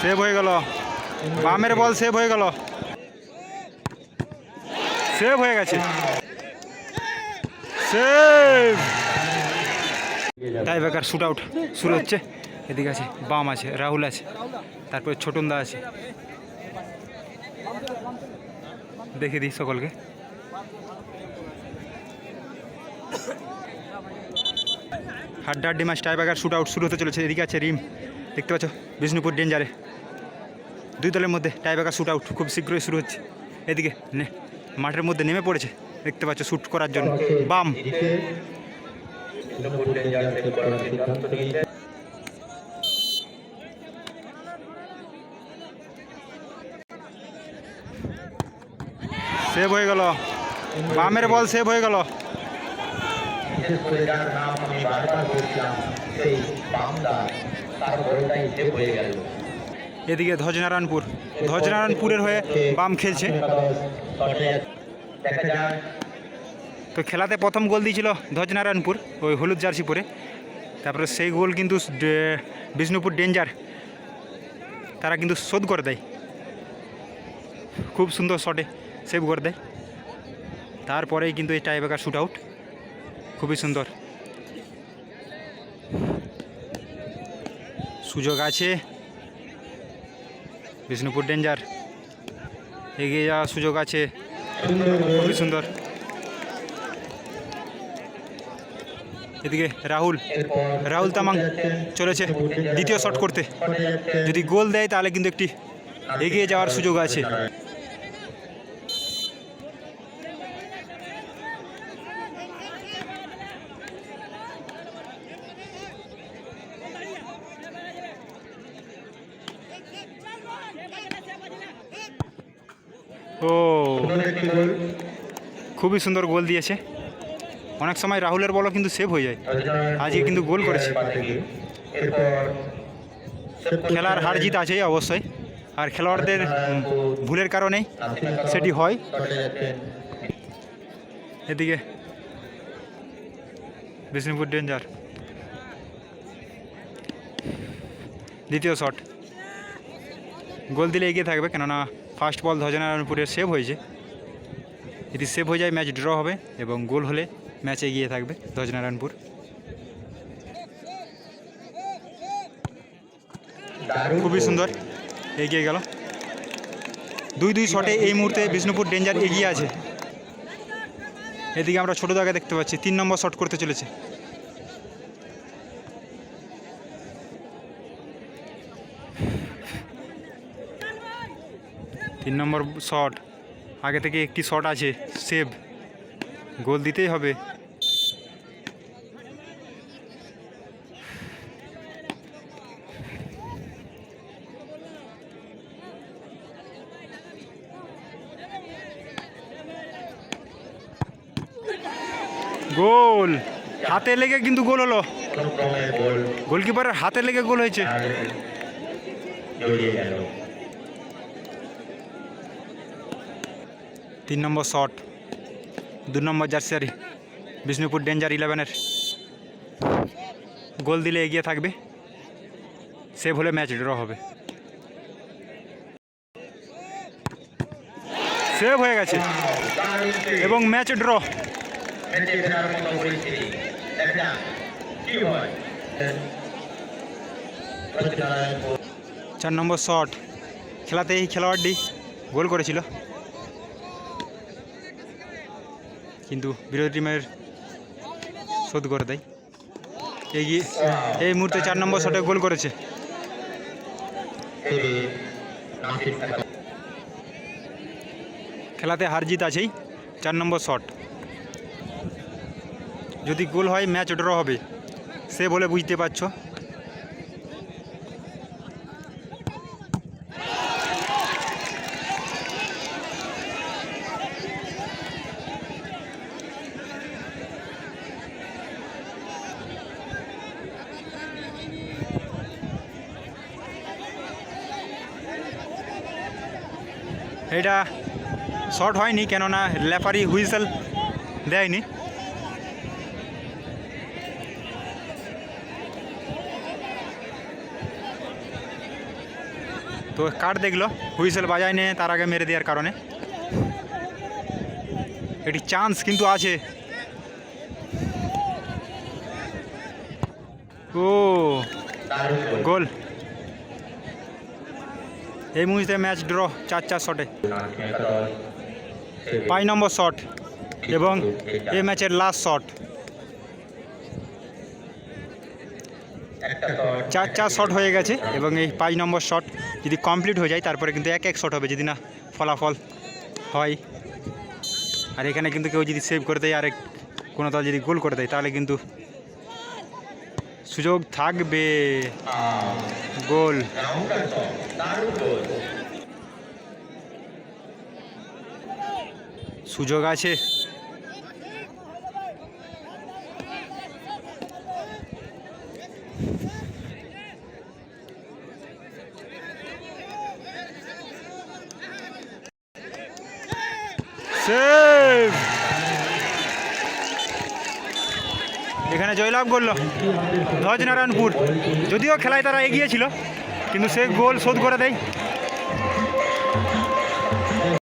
Save হয়ে গেল। বামের বল সেভ হয়ে গেল। সেভ হয়ে গেছে। সেভ টাই বেকার শুট আউট শুরু হচ্ছে। এদিকে আছে, বাম আছে, রাহুল আছে, তারপরে ছোটনদা আছে। দেখে দিই সকলকে। হাড্ডাহাড্ডি ম্যাচ টাই বেকার শুট আউট শুরু হতে চলেছে। এদিকে আছে রিম, দেখতে পাচ্ছ, বিষ্ণুপুর ডেঞ্জারে দুই দলের মধ্যে টাই বেকার শুট আউট খুব শীঘ্রই শুরু হচ্ছে। এদিকে নে, মাঠের মধ্যে নেমে পড়েছে, দেখতে পাচ্ছ শ্যুট করার জন্য। বাম। সেভ হয়ে গেল। বামের বল সেভ হয়ে গেল। সেই বামদা তার বলটাই সেভ হয়ে গেল। এদিকে ধ্বজনারায়ণপুর। ধ্বজনারায়ণপুরের হয়ে বাম খেলছে। তো খেলাতে প্রথম গোল দিয়েছিল ধ্বজনারায়ণপুর ওই হলুদ জার্সি পরে। তারপরে সেই গোল কিন্তু বিষ্ণুপুর ডেঞ্জার, তারা কিন্তু শোধ করে দেয়। খুব সুন্দর শটে সেভ করে দেয়। তারপরেই কিন্তু এই টাইবেকার শ্যুট আউট খুবই সুন্দর। সুযোগ আছে। বিষ্ণুপুর ডেঞ্জার এগিয়ে যাওয়ার সুযোগ আছে। খুবই সুন্দর। এদিকে রাহুল। রাহুল তামাং চলেছে দ্বিতীয় শট করতে। যদি গোল দেয় তাহলে কিন্তু একটি এগিয়ে যাওয়ার সুযোগ আছে। ও। খুবই সুন্দর গোল দিয়েছে। অনেক সময় রাহুলের বলও কিন্তু সেভ হয়ে যায়। আজকে কিন্তু গোল করেছে। খেলার হার জিত আছেই অবশ্যই। আর খেলোয়াড়দের ভুলের কারণেই সেটি হয়। এদিকে বিষ্ণুপুর ডেঞ্জার দ্বিতীয় শট গোল দিলে এগিয়ে থাকবে কেননা ফার্স্ট বল ধ্বজনারায়ণপুরের সেভ হয়েছে। যদি সেভ হয়ে যায় ম্যাচ ড্র হবে এবং গোল হলে ম্যাচ এগিয়ে থাকবে ধ্বজনারায়ণপুর দারুণ। খুবই সুন্দর। এগিয়ে গেল। দুই দুই শটে এই মুহূর্তে বিষ্ণুপুর ডেঞ্জার এগিয়ে আছে। এদিকে আমরা ছোটো জায়গায় দেখতে পাচ্ছি তিন নম্বর শট করতে চলেছে। তিন নম্বর শট। আগে থেকে একটি শট আছে, সেভ। গোল দিতেই হবে। গোল! হাতে লেগে কিন্তু গোল হলো। গোলকিপারের হাতে লেগে গোল হয়েছে আর জড়িয়ে গেল তিন নম্বর শট, দু নম্বর জার্সিয়ারি বিষ্ণুপুর ডেঞ্জার ইলেভেনের। গোল দিলে এগিয়ে থাকবে, সেভ হলে ম্যাচ ড্র হবে। সেভ হয়ে গেছে। এবং ম্যাচ ড্র। চার নম্বর শট খেলাতে এই খেলোয়াড়টি গোল করেছিল। কিন্তু বিরোধী টিমের শোধ করে দেয়। এগিয়ে এই মুহূর্তে চার নম্বর শটে গোল করেছে। খেলাতে হার জিত আছেই, চার নম্বর শট। যদি গোল হয়, ম্যাচ ড্র হবে। সে বলে বুঝতে পারছ। এটা শর্ট হয়নি, কেননা লেফারি হুইসেল দেয়নি। তো কার্ড দেখল, হুইসেল বাজায় নিয়ে, তার আগে মেরে দেওয়ার কারণে। এটি চান্স কিন্তু আছে। ও, গোল। এই মুহূর্তে ম্যাচ ড্র চার চার শটে পাঁচ নম্বর শট এবং এই ম্যাচের লাস্ট শট চার চার শট হয়ে গেছে এবং এই পাঁচ নম্বর শট যদি কমপ্লিট হয়ে যায়, তারপরে কিন্তু এক এক শট হবে যদি না ফলাফল হয়। আর এখানে কিন্তু কেউ যদি সেভ করে দেয় আর কোনো দল যদি গোল করে দেয়, তাহলে কিন্তু সুযোগ থাকবে। গোল। সুযোগ আছে সেভ এখানে জয়লাভ করল ধ্বজ নারায়ণপুর যদিও খেলায় তারা এগিয়েছিল, কিন্তু সে গোল শোধ করে দেয়।